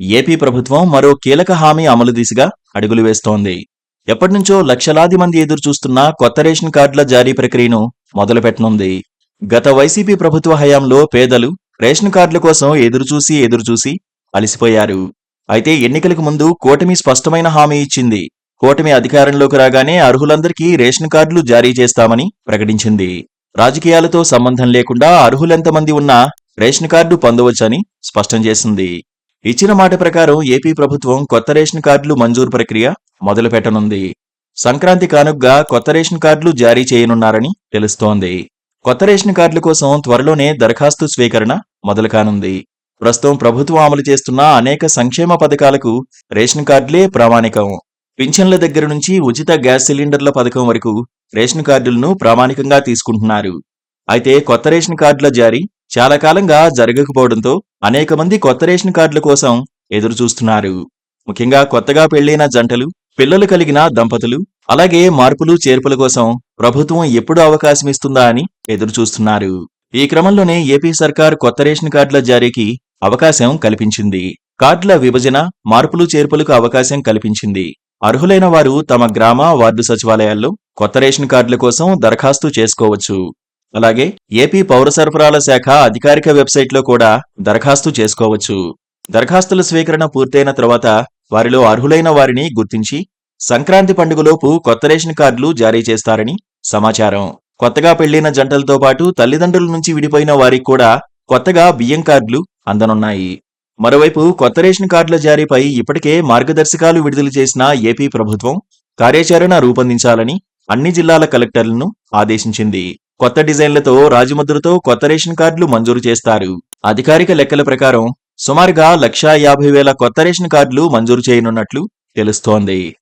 AP ప్రభుత్వం మరో కీలక హామీ అమలు దిశగా అడుగులు వేస్తోంది. ఎప్పటినుంచో లక్షలాది మంది ఎదురు చూస్తున్న కొత్త రేషన్ కార్డుల జారీ ప్రక్రియను మొదలుపెట్టనుంది. గత వైసీపీ ప్రభుత్వ హయాంలో పేదలు రేషన్ కార్డుల కోసం ఎదురుచూసి ఎదురుచూసి అలసిపోయారు. అయితే ఎన్నికలకు ముందు కూటమి స్పష్టమైన హామీ ఇచ్చింది. కూటమి అధికారంలోకి రాగానే అర్హులందరికీ రేషన్ కార్డులు జారీ చేస్తామని ప్రకటించింది. రాజకీయాలతో సంబంధం లేకుండా అర్హులెంతమంది ఉన్నా రేషన్ కార్డు పొందవచ్చని స్పష్టం చేసింది. ఇచ్చిన మాట ప్రకారం ఏపీ ప్రభుత్వం కొత్త రేషన్ కార్డులు మంజూరు ప్రక్రియ మొదలుపెట్టనుంది. సంక్రాంతి కానుగ్గా కొత్త రేషన్ కార్డులు జారీ చేయనున్నారని తెలుస్తోంది. కొత్త రేషన్ కార్డుల కోసం త్వరలోనే దరఖాస్తు స్వీకరణ మొదలు కానుంది ప్రస్తుతం ప్రభుత్వం అమలు చేస్తున్న అనేక సంక్షేమ పథకాలకు రేషన్ కార్డులే ప్రామాణికం. పింఛన్ల దగ్గర నుంచి ఉచిత గ్యాస్ సిలిండర్ల పథకం వరకు రేషన్ కార్డులను ప్రామాణికంగా తీసుకుంటున్నారు. అయితే కొత్త రేషన్ కార్డుల జారీ చాలా కాలంగా జరగకపోవడంతో అనేక మంది కొత్త రేషన్ కార్డుల కోసం ఎదురు చూస్తున్నారు ముఖ్యంగా కొత్తగా పెళ్ళైన జంటలు పిల్లలు కలిగిన దంపతులు అలాగే మార్పులు చేర్పుల కోసం ప్రభుత్వం ఎప్పుడు అవకాశం ఇస్తుందా అని ఎదురు చూస్తున్నారు ఈ క్రమంలోనే ఏపీ సర్కార్ కొత్త రేషన్ కార్డుల జారీకి అవకాశం కల్పించింది. కార్డుల విభజన మార్పులు చేర్పులకు అవకాశం కల్పించింది. అర్హులైన వారు తమ గ్రామ వార్డు సచివాలయాల్లో కొత్త రేషన్ కార్డుల కోసం దరఖాస్తు చేసుకోవచ్చు. అలాగే ఏపీ పౌర సరఫరాల శాఖ అధికారిక వెబ్సైట్లో కూడా దరఖాస్తు చేసుకోవచ్చు. దరఖాస్తుల స్వీకరణ పూర్తయిన తర్వాత వారిలో అర్హులైన వారిని గుర్తించి సంక్రాంతి పండుగలోపు కొత్త రేషన్ కార్డులు జారీ చేస్తారని సమాచారం. కొత్తగా పెళ్ళిన జంటలతో పాటు తల్లిదండ్రుల నుంచి విడిపోయిన వారికి కూడా కొత్తగా బియ్యం కార్డులు అందనున్నాయి. మరోవైపు కొత్త రేషన్ కార్డుల జారీపై ఇప్పటికే మార్గదర్శకాలు విడుదల చేసిన ఏపీ ప్రభుత్వం కార్యాచరణ రూపొందించాలని అన్ని జిల్లాల కలెక్టర్లను ఆదేశించింది. కొత్త డిజైన్లతో రాజముద్రతో కొత్త రేషన్ కార్డులు మంజూరు చేస్తారు. అధికారిక లెక్కల ప్రకారం సుమారుగా లక్షా యాభై వేల కొత్త రేషన్ కార్డులు మంజూరు చేయనున్నట్లు తెలుస్తోంది.